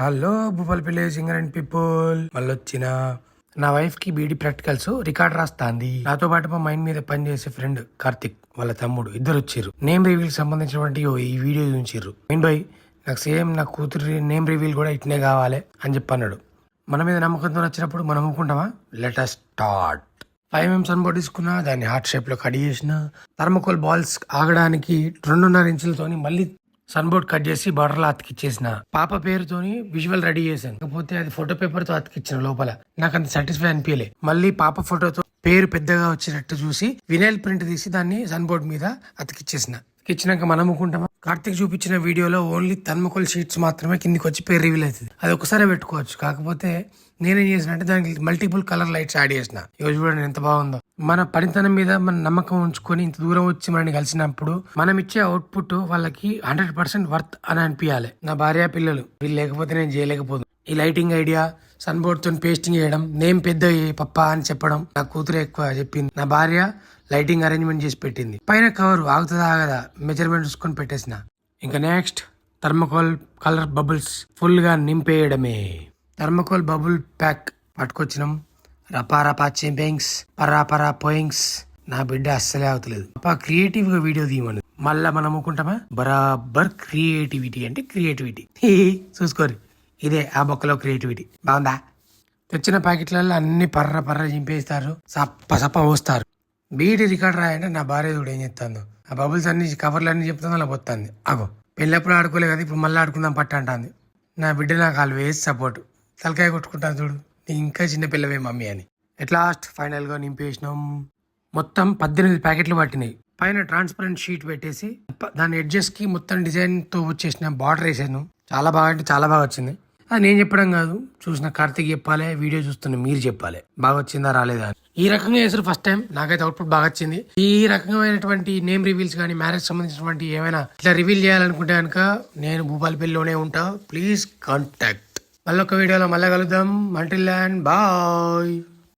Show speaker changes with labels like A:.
A: Hello Bhupalpally singer and people. మళ్ళీ వచ్చిన నా వైఫ్కి బీడీ ప్రాక్టికల్స్ రికార్డ్ రాస్తాంది. నాతో పాటు మా మైండ్ మీద పనిచేసే ఫ్రెండ్ కార్తిక్ వాళ్ళ తమ్ముడు ఇద్దరు వచ్చారు నేమ్ రివీల్ సంబంధించినటువంటి ఓ ఈ వీడియో చూపించారు. మైండ్ బాయ్ నాకు సేమ్ నా కూతురి నేమ్ రివీల్ కూడా ఇట్నే కావాలి అని చెప్పి అన్నాడు మన మీద నమ్మకంతో వచ్చినప్పుడు మనం అనుకుంటామా let start five MM sunboard తీసుకున్నా దాన్ని హార్ట్ షేప్లో కట్ చేసిన థర్మకోల్ బాల్స్ ఆగడానికి రెండున్నర ఇంచులతోని మళ్ళీ సన్ బోర్డ్ కట్ చేసి బార్డర్లో అతికిచ్చేసిన. పాప పేరుతోని విజువల్ రెడీ చేశాను. కాకపోతే అది ఫోటో పేపర్తో అతికిచ్చిన లోపల. నాకు అంత సాటిస్ఫై అనిపించలే మళ్ళీ పాప ఫోటోతో పేరు పెద్దగా వచ్చినట్టు చూసి వినైల్ ప్రింట్ తీసి దాన్ని సన్ బోర్డ్ మీద అతికిచ్చేసిన. ఇచ్చినాక మనం అనుకుంటామా? కార్తిక్ చూపించిన వీడియోలో ఓన్లీ తన్మకోల్ షీట్స్ మాత్రమే కిందికి వచ్చి పేరు రివీల్ అవుతుంది. అది ఒకసారి పెట్టుకోవచ్చు. కాకపోతే నేనేం చేసిన అంటే దానికి మల్టిపుల్ కలర్ లైట్స్ యాడ్ చేసిన. ఇవి చూడండి ఎంత బాగుందో. మన పనితనం మీద మన నమ్మకం ఉంచుకొని ఇంత దూరం వచ్చి మనని కలిసినప్పుడు మనం ఇచ్చే అవుట్పుట్ వాళ్ళకి హండ్రెడ్ పర్సెంట్ వర్త్ అని అనిపించాలి నా భార్య పిల్లలు వీళ్ళు లేకపోతే నేను చేయలేకపోదు ఈ లైటింగ్ ఐడియా సన్ బోర్డ్తో పేస్టింగ్ చేయడం నేమ్ పెద్ద పప్ప అని చెప్పడం నా కూతురు ఎక్కువ చెప్పింది. నా భార్య లైటింగ్ అరేంజ్మెంట్ చేసి పెట్టింది. పైన కవర్ ఆగుతుందా ఆగదా మెజర్మెంట్ చూసుకొని పెట్టేసిన. ఇంకా నెక్స్ట్ థర్మకోల్ కలర్ బబుల్స్ ఫుల్గా నింపేయడమే. థర్మకోల్ బబుల్ ప్యాక్ పట్టుకొచ్చినాం. రపారపా రపా చింపింగ్స్ పరా పరా పోయింగ్స్. నా బిడ్డ అస్సలే అవుతలేదు. అప్ప క్రియేటివ్గా వీడియో తీయమని. మళ్ళా మనం అనుకుంటామా బరాబర్ క్రియేటివిటీ అంటే క్రియేటివిటీ. చూసుకోరు. ఇదే ఆ బొక్కలో క్రియేటివిటీ. బాగుందా? తెచ్చిన ప్యాకెట్లలో అన్ని పర్ర పర్ర చింపేస్తారు. సప్ప సప్ప పోస్తారు. బీడి రికార్డ్ రాయంటే నా భార్య చూడు ఏం చెప్తాను ఆ బబుల్స్ అన్ని కవర్లు అన్ని చెప్తాను అలా పోతుంది అగో పెళ్ళప్పుడు ఆడుకోలే కదా ఇప్పుడు మళ్ళీ ఆడుకుందాం పట్ట అంటుంది. నా బిడ్డ నాకు ఆల్వేస్ సపోర్ట్. తలకాయ కొట్టుకుంటాను చూడు. ఇంకా చిన్నపిల్లవే మమ్మీ అని. ఎట్ లాస్ట్ ఫైనల్గా నింపేసినాం. మొత్తం పద్దెనిమిది ప్యాకెట్లు పట్టినాయి. పైన ట్రాన్స్పరెంట్ షీట్ పెట్టేసి దాని ఎడ్జెస్కి మొత్తం డిజైన్తో వచ్చేసిన బార్డర్ వేసాను. చాలా బాగా అంటే చాలా బాగా వచ్చింది. అది నేను చెప్పడం కాదు. చూసిన కార్తీక్ చెప్పాలి వీడియో చూస్తున్న మీరు చెప్పాలి. బాగా వచ్చిందా రాలేదా ఈ రకంగా చేసారు ఫస్ట్ టైం నాకైతే అవుట్పుట్ బాగా వచ్చింది. ఈ రకమైనటువంటి నేమ్ రివీల్స్ కానీ మ్యారేజ్ సంబంధించినటువంటి ఏమైనా ఇట్లా రివీల్ చేయాలనుకుంటే కనుక నేను భూపాలపల్లిలోనే ఉంటా. ప్లీజ్ కాంటాక్ట్ మళ్ళొక వీడియోలో మళ్ళీ కలుద్దాం. మంటిల్ అండ్ బాయ్